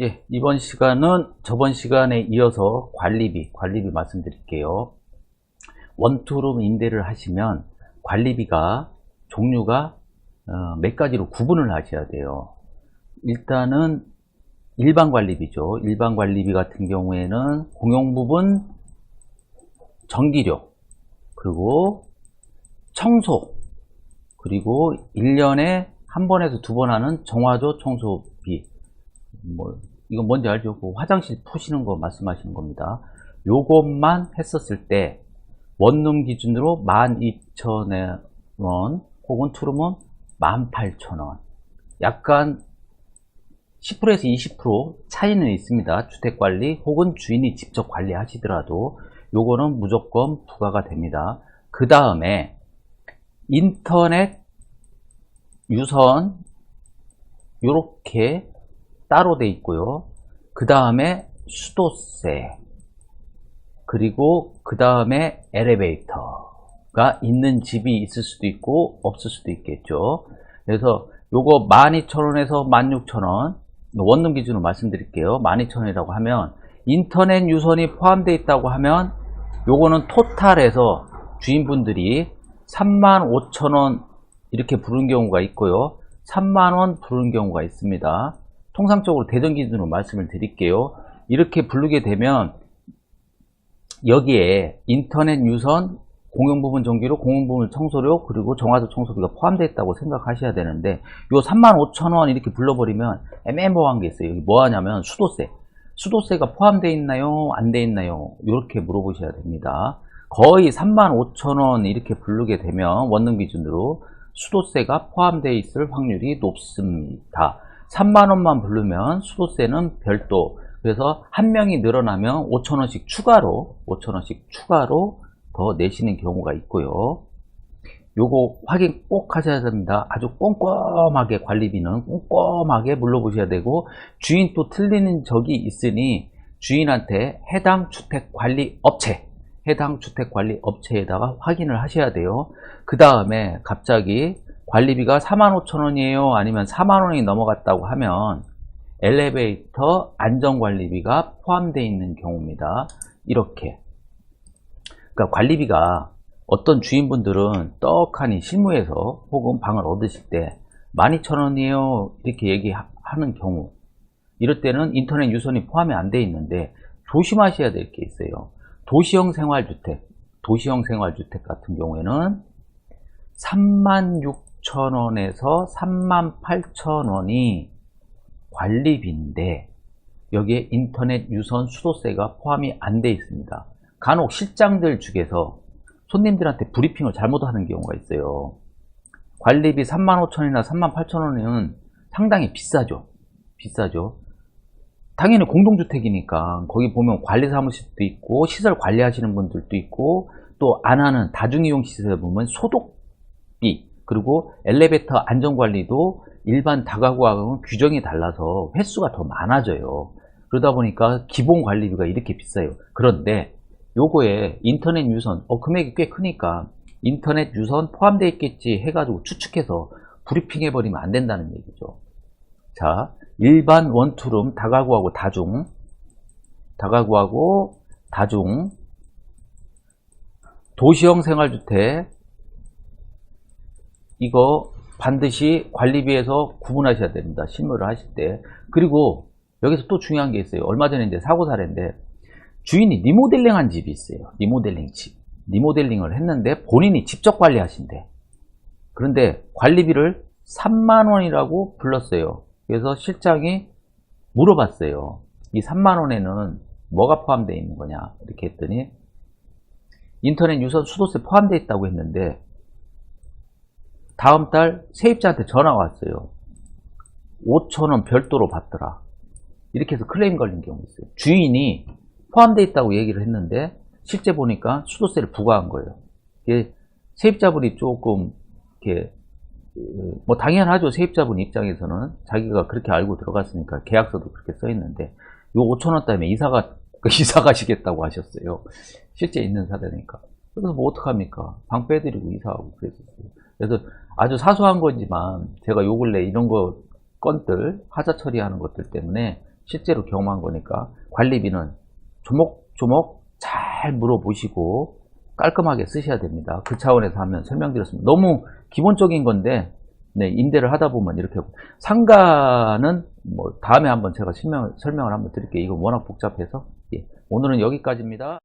예, 이번 시간은 저번 시간에 이어서 관리비, 관리비 말씀드릴게요. 원투룸 임대를 하시면 관리비가 종류가 어, 몇 가지로 구분을 하셔야 돼요. 일단은 일반 관리비죠. 일반 관리비 같은 경우에는 공용 부분 전기료, 그리고 청소, 그리고 1년에 한 번에서 두 번 하는 정화조 청소비. 뭐, 이건 뭔지 알죠? 그 화장실 푸시는 거 말씀하시는 겁니다. 요것만 했었을 때, 원룸 기준으로 12,000원, 혹은 투룸은 18,000원. 약간 10%에서 20% 차이는 있습니다. 주택관리 혹은 주인이 직접 관리하시더라도 요거는 무조건 부과가 됩니다. 그 다음에 인터넷 유선 요렇게 따로 돼 있고요. 그 다음에 수도세 그리고 그 다음에 엘리베이터가 있는 집이 있을 수도 있고 없을 수도 있겠죠. 그래서 요거 12,000원에서 16,000원 원룸 기준으로 말씀드릴게요. 12,000원이라고 하면 인터넷 유선이 포함되어 있다고 하면 요거는 토탈에서 주인분들이 35,000원 이렇게 부른 경우가 있고요. 3만원 부른 경우가 있습니다. 통상적으로 대전 기준으로 말씀을 드릴게요. 이렇게 부르게 되면 여기에 인터넷 유선, 공용 부분 전기료, 공용 부분 청소료, 그리고 정화조 청소비가 포함되어 있다고 생각하셔야 되는데 요 35,000원 이렇게 불러버리면 애매모호한 게 있어요. 여기 뭐 하냐면 수도세. 수도세가 포함되어 있나요? 안돼 있나요? 이렇게 물어보셔야 됩니다. 거의 35,000원 이렇게 부르게 되면 원룸 기준으로 수도세가 포함되어 있을 확률이 높습니다. 3만원만 부르면 수도세는 별도 그래서 한 명이 늘어나면 5천원씩 추가로 5천원씩 추가로 더 내시는 경우가 있고요. 요거 확인 꼭 하셔야 됩니다. 아주 꼼꼼하게 관리비는 꼼꼼하게 물러보셔야 되고 주인 또 틀리는 적이 있으니 주인한테 해당 주택관리업체 해당 주택관리업체에다가 확인을 하셔야 돼요. 그 다음에 갑자기 관리비가 45,000원이에요 아니면 4만원이 넘어갔다고 하면 엘리베이터 안전관리비가 포함되어 있는 경우입니다. 이렇게 그러니까 관리비가 어떤 주인분들은 떡하니 실무에서 혹은 방을 얻으실 때 12,000원이에요 이렇게 얘기하는 경우 이럴 때는 인터넷 유선이 포함이 안 돼 있는데 조심하셔야 될 게 있어요. 도시형 생활주택, 도시형 생활주택 같은 경우에는 36,000 원에서 38,000원이 관리비인데 여기에 인터넷 유선 수도세가 포함이 안 돼 있습니다. 간혹 실장들 중에서 손님들한테 브리핑을 잘못하는 경우가 있어요. 관리비 35,000원이나 38,000원은 상당히 비싸죠. 비싸죠. 당연히 공동주택이니까 거기 보면 관리사무실도 있고 시설 관리하시는 분들도 있고 또 안 하는 다중이용 시설 보면 소독비 그리고 엘리베이터 안전관리도 일반 다가구하고는 규정이 달라서 횟수가 더 많아져요. 그러다 보니까 기본 관리비가 이렇게 비싸요. 그런데 요거에 인터넷 유선 어 금액이 꽤 크니까 인터넷 유선 포함되어 있겠지 해가지고 추측해서 브리핑 해버리면 안 된다는 얘기죠. 자 일반 원투룸 다가구하고 다중 다가구하고 다중 도시형 생활주택 이거 반드시 관리비에서 구분하셔야 됩니다. 실무를 하실 때. 그리고 여기서 또 중요한 게 있어요. 얼마 전에 이제 사고 사례인데 주인이 리모델링 한 집이 있어요. 리모델링 집. 리모델링을 했는데 본인이 직접 관리하신대. 그런데 관리비를 3만원이라고 불렀어요. 그래서 실장이 물어봤어요. 이 3만원에는 뭐가 포함되어 있는 거냐? 이렇게 했더니 인터넷 유선 수도세 포함되어 있다고 했는데 다음 달 세입자한테 전화가 왔어요. 5천원 별도로 받더라. 이렇게 해서 클레임 걸린 경우 있어요. 주인이 포함되어 있다고 얘기를 했는데 실제 보니까 수도세를 부과한 거예요. 세입자분이 조금 이렇게 뭐 당연하죠. 세입자분 입장에서는 자기가 그렇게 알고 들어갔으니까 계약서도 그렇게 써 있는데 요 5천 원 때문에 이사가 이사 가시겠다고 하셨어요. 실제 있는 사례니까. 그래서 뭐 어떡합니까? 방 빼드리고 이사하고 그랬었어요. 그래서 아주 사소한 거지만 제가 요 근래 이런 거 건들 하자 처리하는 것들 때문에 실제로 경험한 거니까 관리비는 조목조목 잘 물어보시고 깔끔하게 쓰셔야 됩니다. 그 차원에서 하면 설명드렸습니다. 너무 기본적인 건데 네, 임대를 하다 보면 이렇게 하고. 상가는 뭐 다음에 한번 제가 설명, 설명을 한번 드릴게요. 이거 워낙 복잡해서 예, 오늘은 여기까지입니다.